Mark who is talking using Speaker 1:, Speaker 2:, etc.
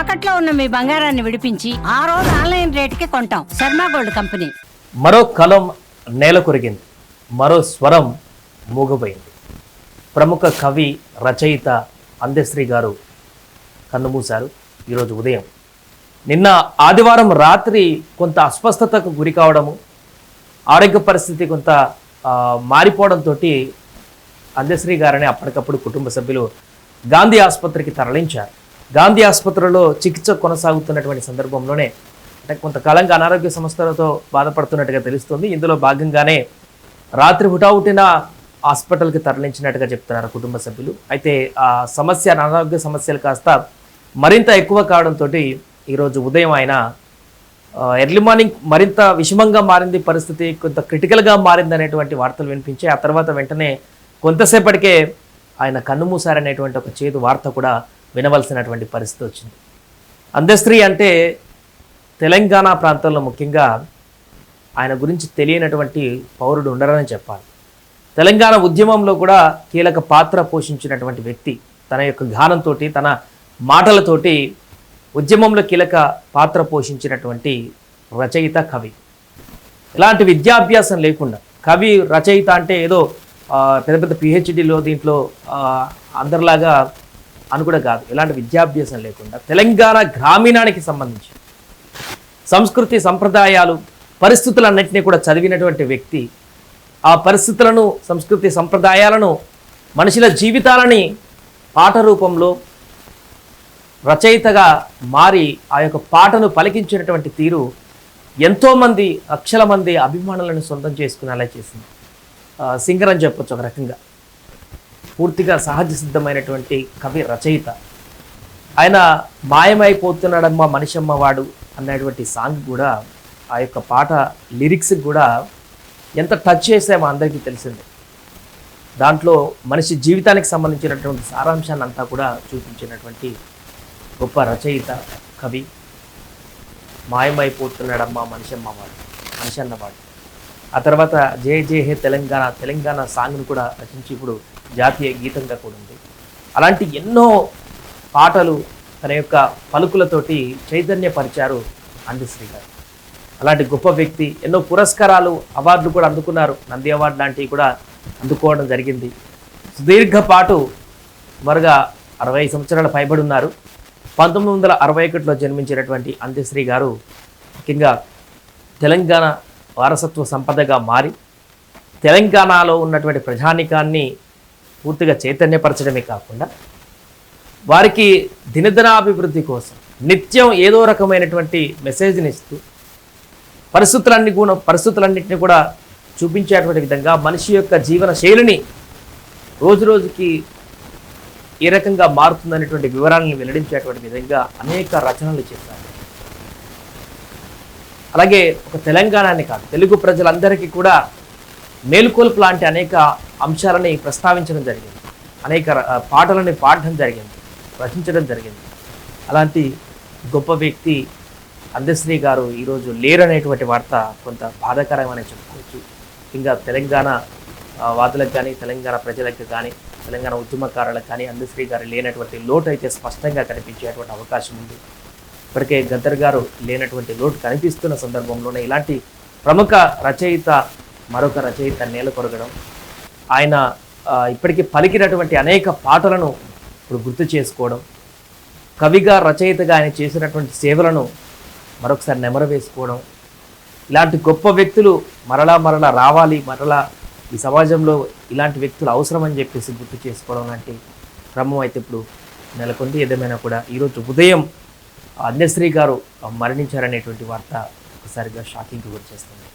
Speaker 1: తాకట్లో ఉన్న మీ బంగారాన్ని విడిపించి ఆ రోజు ఆన్లైన్ రేటుకి కొంటాం. Sharma gold company.
Speaker 2: మరో కలం నేల కొరిగింది. మరో స్వరం మూగబోయింది. ప్రముఖ కవి రచయిత అందశ్రీ గారు కన్నుమూశారు ఈరోజు ఉదయం. నిన్న ఆదివారం రాత్రి కొంత అస్వస్థతకు గురి కావడము ఆరోగ్య పరిస్థితి కొంత మారిపోవడంతో అందశ్రీ గారిని అప్పటికప్పుడు కుటుంబ సభ్యులు గాంధీ ఆసుపత్రికి తరలించారు. గాంధీ ఆసుపత్రిలో చికిత్స కొనసాగుతున్నటువంటి సందర్భంలోనే అంటే కొంతకాలంగా అనారోగ్య సమస్యలతో బాధపడుతున్నట్టుగా తెలుస్తుంది. ఇందులో భాగంగానే రాత్రి హుటాహుటిన హాస్పిటల్కి తరలించినట్టుగా చెప్తున్నారు కుటుంబ సభ్యులు. అయితే ఆ సమస్య అనారోగ్య సమస్యలు కాస్త మరింత ఎక్కువ కావడంతో ఈరోజు ఉదయం ఆయన ఎర్లీ మార్నింగ్ మరింత విషమంగా మారింది పరిస్థితి కొంత క్రిటికల్గా మారింది అనేటువంటి వార్తలు వినిపించి ఆ తర్వాత వెంటనే కొంతసేపటికే ఆయన కన్నుమూశారనేటువంటి ఒక చేదు వార్త కూడా వినవలసినటువంటి పరిస్థితి వచ్చింది. అందస్త్రీ అంటే తెలంగాణ ప్రాంతంలో ముఖ్యంగా ఆయన గురించి తెలియనటువంటి పౌరుడు ఉండరని చెప్పాలి. తెలంగాణ ఉద్యమంలో కూడా కీలక పాత్ర పోషించినటువంటి వ్యక్తి తన యొక్క గానంతో తన మాటలతోటి ఉద్యమంలో కీలక పాత్ర పోషించినటువంటి రచయిత కవి. ఇలాంటి విద్యాభ్యాసం లేకుండా కవి రచయిత అంటే ఏదో పెద్ద పెద్ద పిహెచ్డీలో దీంట్లో అందరిలాగా అని కూడా కాదు. ఇలాంటి విద్యాభ్యాసం లేకుండా తెలంగాణ గ్రామీణానికి సంబంధించి సంస్కృతి సంప్రదాయాలు పరిస్థితులన్నింటినీ కూడా చదివినటువంటి వ్యక్తి ఆ పరిస్థితులను సంస్కృతి సంప్రదాయాలను మనుషుల జీవితాలని పాట రూపంలో రచయితగా మారి ఆ యొక్క పాటను పలికించినటువంటి తీరు ఎంతోమంది లక్షల మంది అభిమానులను సొంతం చేసుకునేలా చేసింది. సింగర్ అని చెప్పొచ్చు ఒక రకంగా. పూర్తిగా సహజ సిద్ధమైనటువంటి కవి రచయిత. ఆయన మాయమైపోతున్నాడమ్మా మనిషమ్మ వాడు అన్నటువంటి సాంగ్ కూడా ఆ యొక్క పాట లిరిక్స్ కూడా ఎంత టచ్ చేసామో అందరికీ తెలిసిందే. దాంట్లో మనిషి జీవితానికి సంబంధించినటువంటి సారాంశాన్ని అంతా కూడా చూపించినటువంటి గొప్ప రచయిత కవి. మాయమైపోతున్నాడమ్మా మనిషమ్మ వాడు మనిషి అన్నవాడు ఆ తర్వాత జే జే హే తెలంగాణ తెలంగాణ సాంగ్ను కూడా రచించి ఇప్పుడు జాతీయ గీతంగా కూడా ఉంది. అలాంటి ఎన్నో పాటలు తన యొక్క పలుకులతోటి చైతన్యపరిచారు అందశ్రీ గారు. అలాంటి గొప్ప వ్యక్తి ఎన్నో పురస్కారాలు అవార్డులు కూడా అందుకున్నారు. నంది అవార్డు లాంటివి కూడా అందుకోవడం జరిగింది. సుదీర్ఘపాటు సుమారుగా అరవై సంవత్సరాల పైబడి ఉన్నారు. పంతొమ్మిది వందల అరవై ఒకటిలో జన్మించినటువంటి అంత్యశ్రీ గారు ముఖ్యంగా తెలంగాణ వారసత్వ సంపదగా మారి తెలంగాణలో ఉన్నటువంటి ప్రజానికాన్ని పూర్తిగా చైతన్యపరచడమే కాకుండా వారికి దినదినాభివృద్ధి కోసం నిత్యం ఏదో రకమైనటువంటి మెసేజ్ని ఇస్తూ పరిస్థితులన్నీ కూడా పరిస్థితులన్నింటినీ కూడా చూపించేటువంటి విధంగా మనిషి యొక్క జీవన శైలిని రోజు రోజుకి ఏ రకంగా మారుతుందనేటువంటి వివరాలను వెల్లడించేటువంటి విధంగా అనేక రచనలు చేశారు. అలాగే ఒక తెలంగాణని కాదు తెలుగు ప్రజలందరికీ కూడా మేలుకొల్పు లాంటి అనేక అంశాలని ప్రస్తావించడం జరిగింది. అనేక పాటలని పాడడం జరిగింది రచించడం జరిగింది. అలాంటి గొప్ప వ్యక్తి అందశ్రీ గారు ఈరోజు లేరనేటువంటి వార్త కొంత బాధాకరమని చెప్పుకోవచ్చు. ఇంకా తెలంగాణ వాదులకు కానీ తెలంగాణ ప్రజలకు కానీ తెలంగాణ ఉద్యమకారులకు కానీ అందశ్రీ గారు లేనటువంటి లోటు అయితే స్పష్టంగా కనిపించేటువంటి అవకాశం ఉంది. ఇప్పటికే గద్దర్ గారు లేనటువంటి లోటు కనిపిస్తున్న సందర్భంలోనే ఇలాంటి ప్రముఖ రచయిత మరొక రచయిత నేల కొరగడం ఆయన ఇప్పటికీ పలికినటువంటి అనేక పాటలను ఇప్పుడు గుర్తు చేసుకోవడం కవిగా రచయితగా ఆయన చేసినటువంటి సేవలను మరొకసారి నెమర వేసుకోవడం ఇలాంటి గొప్ప వ్యక్తులు మరలా మరలా రావాలి మరలా ఈ సమాజంలో ఇలాంటి వ్యక్తులు అవసరం అని చెప్పేసి గుర్తు చేసుకోవడం లాంటి క్రమం అయితే ఇప్పుడు నెలకొంది. ఏదేమైనా కూడా ఈరోజు ఉదయం అందశ్రీ గారు మరణించారనేటువంటి వార్త ఒకసారిగా షాకింగ్ గురి చేస్తుంది